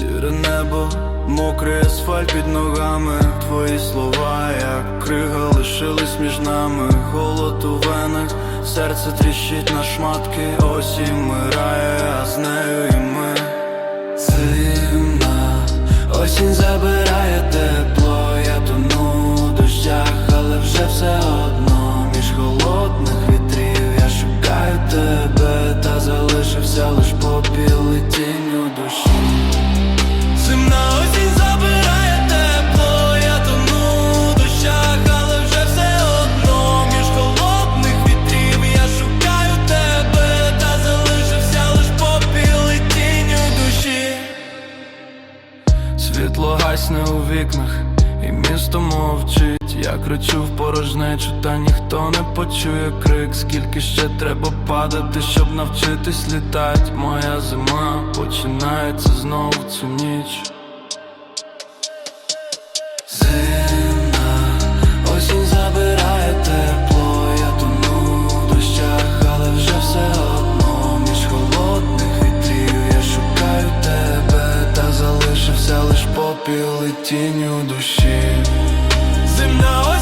Сіре небо, мокрий асфальт під ногами, твої слова, як крига лишились між нами, голод у венах, серце тріщить на шматки, осінь вмирає, а з нею і ми. Зима, осінь забирає Світло гасне у вікнах, і місто мовчить. Я кричу в порожнечу, та ніхто не почує крик. Скільки ще треба падати, щоб навчитись літать. Моя зима починається знову цю ніч. тінь у душі, земна.